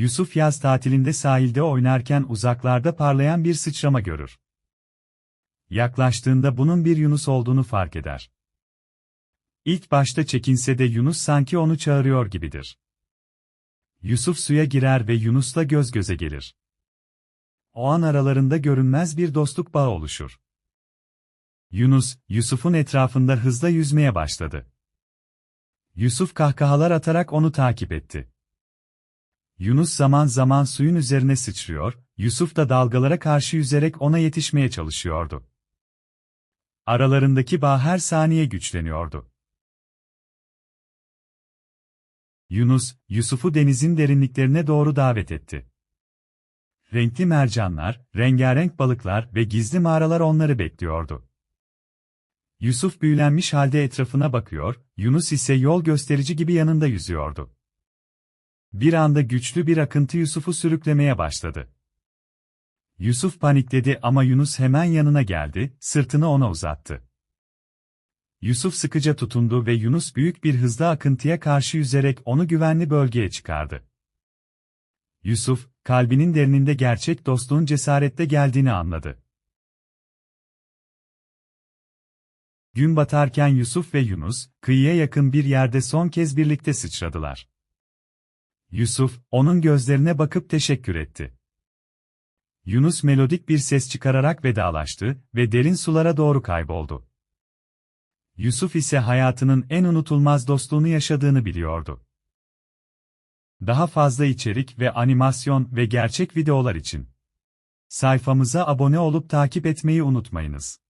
Yusuf yaz tatilinde sahilde oynarken uzaklarda parlayan bir sıçrama görür. Yaklaştığında bunun bir Yunus olduğunu fark eder. İlk başta çekinse de Yunus sanki onu çağırıyor gibidir. Yusuf suya girer ve Yunus'la göz göze gelir. O an aralarında görünmez bir dostluk bağı oluşur. Yunus, Yusuf'un etrafında hızla yüzmeye başladı. Yusuf kahkahalar atarak onu takip etti. Yunus zaman zaman suyun üzerine sıçrıyor, Yusuf da dalgalara karşı yüzerek ona yetişmeye çalışıyordu. Aralarındaki bağ her saniye güçleniyordu. Yunus, Yusuf'u denizin derinliklerine doğru davet etti. Renkli mercanlar, rengarenk balıklar ve gizli mağaralar onları bekliyordu. Yusuf büyülenmiş halde etrafına bakıyor, Yunus ise yol gösterici gibi yanında yüzüyordu. Bir anda güçlü bir akıntı Yusuf'u sürüklemeye başladı. Yusuf panikledi ama Yunus hemen yanına geldi, sırtını ona uzattı. Yusuf sıkıca tutundu ve Yunus büyük bir hızla akıntıya karşı yüzerek onu güvenli bölgeye çıkardı. Yusuf, kalbinin derininde gerçek dostluğun cesarette geldiğini anladı. Gün batarken Yusuf ve Yunus, kıyıya yakın bir yerde son kez birlikte sıçradılar. Yusuf, onun gözlerine bakıp teşekkür etti. Yunus melodik bir ses çıkararak vedalaştı ve derin sulara doğru kayboldu. Yusuf ise hayatının en unutulmaz dostluğunu yaşadığını biliyordu. Daha fazla içerik ve animasyon ve gerçek videolar için sayfamıza abone olup takip etmeyi unutmayınız.